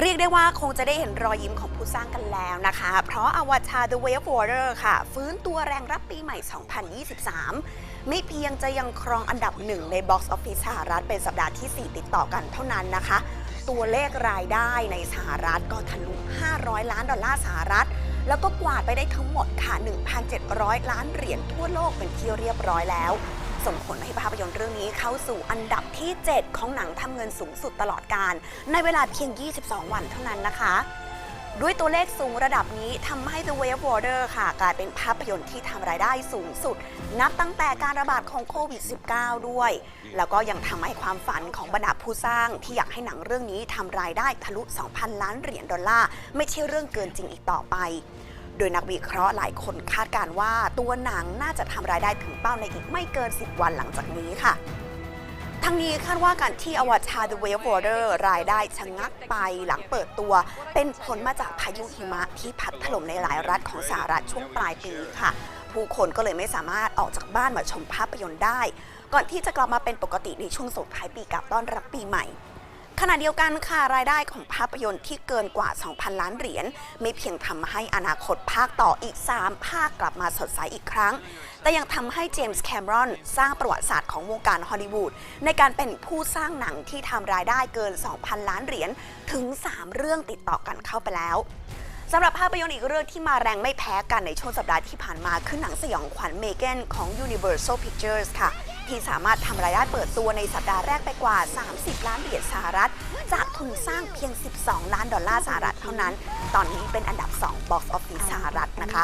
เรียกได้ว่าคงจะได้เห็นรอยยิ้มของผู้สร้างกันแล้วนะคะ เพราะอวตาร The Way of Water ค่ะ ฟื้นตัวแรงรับปีใหม่ 2023 ไม่เพียงจะยังครองอันดับหนึ่งใน Box Office สหรัฐเป็นสัปดาห์ที่ 4 ติดต่อกันเท่านั้นนะคะ ตัวเลขรายได้ในสหรัฐก็ทะลุ 500 ล้านดอลลาร์สหรัฐ แล้วก็กวาดไปได้ทั้งหมดค่ะ 1,700 ล้านเหรียญทั่วโลกเป็นที่เรียบร้อยแล้ว ส่งผลให้ภาพยนตร์เรื่องนี้เข้าสู่อันดับที่ 7 ของหนังทำเงินสูงสุดตลอดการ ในเวลาเพียง 22 วันเท่านั้นนะคะ ด้วยตัวเลขสูงระดับนี้ทำให้ The Way of Water ค่ะ กลายเป็นภาพยนตร์ที่ทำรายได้สูงสุด นับตั้งแต่การระบาดของโควิด -19 ด้วย แล้วก็ยังทำให้ความฝันของบรรดาผู้สร้าง ที่อยากให้หนังเรื่องนี้ทำรายได้ทะลุ 2,000 ล้านเหรียญดอลลาร์ไม่ใช่เรื่องเกินจริงอีกต่อไป ดยนักวิเคราะห์หลายคนคาดการว่าตัวหนังน่าจะทำรายได้ถึงเป้าในอีกไม่เกิน 10 วันหลังจากนี้ค่ะทั้งนี้คาดว่าการที่อวตาร The Way of Water รายได้ชะงักไปหลังเปิดตัว เป็นผลมาจากพายุหิมะที่พัดถล่มในหลายรัฐของสหรัฐช่วงปลายปีค่ะ ผู้คนก็เลยไม่สามารถออกจากบ้านมาชมภาพยนตร์ได้ ก่อนที่จะกลับมาเป็นปกติในช่วงส่งท้ายปีกับต้อนรับปีใหม่ ขณะเดียวกันค่ะรายได้ของภาพยนตร์ที่เกินกว่า 2,000 ล้านเหรียญไม่เพียงทำให้อนาคตภาคต่ออีก 3 ภาคกลับมาสดใสอีกครั้ง แต่ยังทำให้เจมส์แคมรอนสร้างประวัติศาสตร์ของวงการฮอลลีวูดในการเป็นผู้สร้างหนังที่ทำรายได้เกิน 2,000 ล้านเหรียญถึง 3 เรื่องติดต่อกันเข้าไปแล้วสำหรับภาพยนตร์อีกเรื่องที่มาแรงไม่แพ้กันในช่วงสัปดาห์ที่ผ่านมาคือหนังสยองขวัญเมแกนของ Universal Pictures ค่ะ ที่สามารถทำรายได้เปิดตัวในสัปดาห์แรกไปกว่า 30 ล้านเหรียญสหรัฐ จากทุนสร้างเพียง 12 ล้านดอลลาร์สหรัฐเท่านั้น ตอนนี้เป็นอันดับ 2 Box Office สหรัฐนะคะ